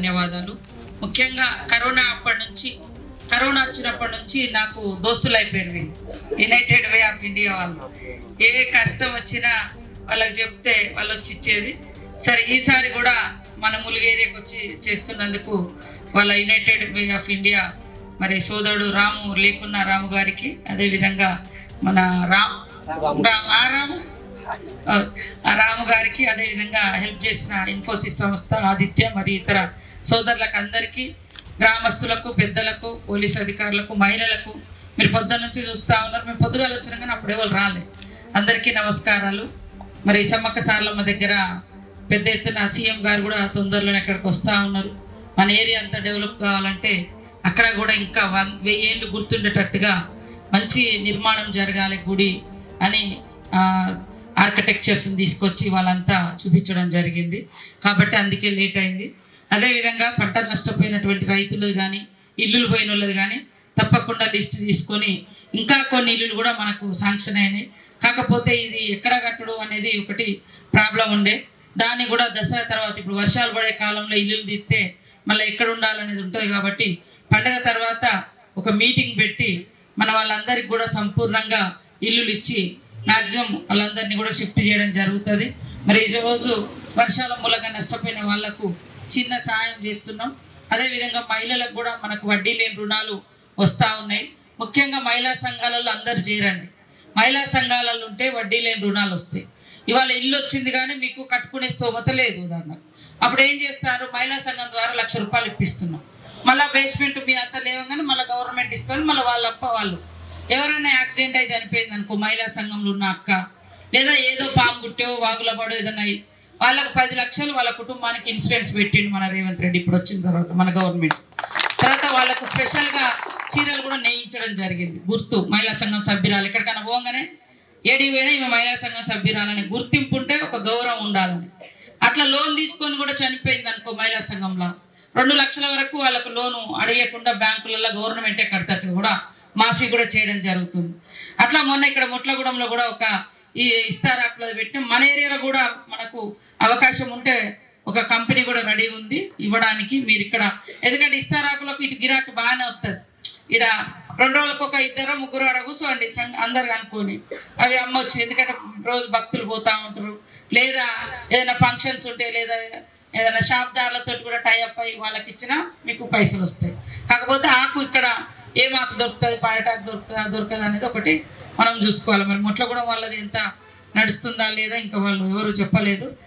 ధన్యవాదాలు. ముఖ్యంగా కరోనా అప్పటి నుంచి కరోనా వచ్చినప్పటి నుంచి నాకు దోస్తులు అయిపోయారు వీళ్ళు యునైటెడ్ వే ఆఫ్ ఇండియా వాళ్ళు. ఏ కష్టం వచ్చినా వాళ్ళకి చెప్తే వాళ్ళు వచ్చి ఇచ్చేది. సరే ఈసారి కూడా మన ములుగు ఏరియాకి వచ్చి చేస్తున్నందుకు వాళ్ళ యునైటెడ్ వే ఆఫ్ ఇండియా మరి సోదరుడు రాము లేకున్న రాము గారికి అదేవిధంగా మన రామ్ రామ్. ఆ రాము? గారికి అదేవిధంగా హెల్ప్ చేసిన ఇన్ఫోసిస్ సంస్థ ఆదిత్య మరియు ఇతర సోదరులకు అందరికీ గ్రామస్తులకు పెద్దలకు పోలీస్ అధికారులకు మహిళలకు మీరు పొద్దున్న నుంచి చూస్తూ ఉన్నారు. మేము పొద్దుగాలు వచ్చినా కానీ అప్పుడు ఎవరు రాలే. అందరికీ నమస్కారాలు. మరి సమ్మక్క సార్లమ్మ దగ్గర పెద్ద ఎత్తున సీఎం గారు కూడా తొందరలోనే అక్కడికి వస్తూ ఉన్నారు. మన ఏరియా అంతా డెవలప్ కావాలంటే అక్కడ కూడా ఇంకా వన్ వెయ్యేళ్ళు గుర్తుండేటట్టుగా మంచి నిర్మాణం జరగాలి గుడి అని ఆర్కిటెక్చర్స్ని తీసుకొచ్చి వాళ్ళంతా చూపించడం జరిగింది. కాబట్టి అందుకే లేట్ అయింది. అదేవిధంగా పంట నష్టపోయినటువంటి రైతులు కానీ ఇల్లులు పోయిన వాళ్ళది కానీ తప్పకుండా లిస్ట్ తీసుకొని ఇంకా కొన్ని ఇల్లులు కూడా మనకు శాంక్షన్ అయినాయి. కాకపోతే ఇది ఎక్కడ కట్టడం అనేది ఒకటి ప్రాబ్లం ఉండే. దాన్ని కూడా దసరా తర్వాత ఇప్పుడు వర్షాలు పడే కాలంలో ఇల్లులు తీస్తే మళ్ళీ ఎక్కడ ఉండాలనేది ఉంటుంది కాబట్టి పండగ తర్వాత ఒక మీటింగ్ పెట్టి మన వాళ్ళందరికీ కూడా సంపూర్ణంగా ఇల్లులు ఇచ్చి మ్యాక్సిమం వాళ్ళందరినీ కూడా షిఫ్ట్ చేయడం జరుగుతుంది. మరి ఈ రోజు వర్షాల మూలంగా నష్టపోయిన వాళ్ళకు చిన్న సహాయం చేస్తున్నాం. అదేవిధంగా మహిళలకు కూడా మనకు వడ్డీ లేని రుణాలు వస్తూ ఉన్నాయి. ముఖ్యంగా మహిళా సంఘాలలో అందరు చేరండి. మహిళా సంఘాలలో ఉంటే వడ్డీ లేని రుణాలు వస్తాయి. ఇవాళ ఇల్లు వచ్చింది కానీ మీకు కట్టుకునే స్తోమత లేదు ఉదాహరణకు అప్పుడు ఏం చేస్తారు? మహిళా సంఘం ద్వారా లక్ష రూపాయలు ఇప్పిస్తున్నాం. మళ్ళీ బేస్మెంట్ మీ అంతా లేవగానే మళ్ళీ గవర్నమెంట్ ఇస్తారు. మళ్ళీ వాళ్ళ అప్ప వాళ్ళు. ఎవరైనా యాక్సిడెంట్ అయి చనిపోయింది అనుకో మహిళా సంఘంలో ఉన్న అక్క లేదా ఏదో పాము గుట్టో వాగుల పడో ఏదైనా వాళ్ళకు పది లక్షలు వాళ్ళ కుటుంబానికి ఇన్సూరెన్స్ పెట్టిండు మన రేవంత్ రెడ్డి ఇప్పుడు వచ్చిన తర్వాత మన గవర్నమెంట్. తర్వాత వాళ్ళకు స్పెషల్గా చీరలు కూడా నేయించడం జరిగింది. గుర్తు మహిళా సంఘం సభ్యురాలు ఎక్కడికైనా పోగానే ఏడి ఈమె మహిళా సంఘం సభ్యురాలని గుర్తింపు ఉంటే ఒక గౌరవం ఉండాలని. అట్లా లోన్ తీసుకొని కూడా చనిపోయింది అనుకో మహిళా సంఘంలో. రెండు లక్షల వరకు వాళ్ళకు లోను అడిగకుండా బ్యాంకులలో గవర్నమెంటే కడతట్టు కూడా మాఫీ కూడా చేయడం జరుగుతుంది. అట్లా మొన్న ఇక్కడ ముట్లగూడెంలో కూడా ఒక ఈ ఇస్తారాకులో పెట్టిన. మన ఏరియాలో కూడా మనకు అవకాశం ఉంటే ఒక కంపెనీ కూడా రెడీ ఉంది. ఇవ్వడానికి మీరు ఇక్కడ ఎందుకంటే ఇస్తారాకులకు ఇటు గిరాకు బాగానే వస్తుంది ఇక్కడ రెండు రోజులకు ఒక ఇద్దరు ముగ్గురు ఆడ కూర్చోండి. అందరు అనుకొని అవి అమ్మొచ్చు. ఎందుకంటే రోజు భక్తులు పోతా ఉంటారు. లేదా ఏదైనా ఫంక్షన్స్ ఉంటే లేదా ఏదైనా షాప్దారులతో కూడా టైఅప్ అయ్యి వాళ్ళకి ఇచ్చినా మీకు పైసలు వస్తాయి. కాకపోతే ఆకు ఇక్కడ ఏం ఆకు దొరుకుతుంది? పారిటాకు దొరుకుతుందా? దొరకదు అనేది ఒకటి. మనం చూసుకోవాలి. మరి మొట్ల కూడా వాళ్ళది ఎంత నడుస్తుందా లేదా ఇంకా వాళ్ళు ఎవరు చెప్పలేదు.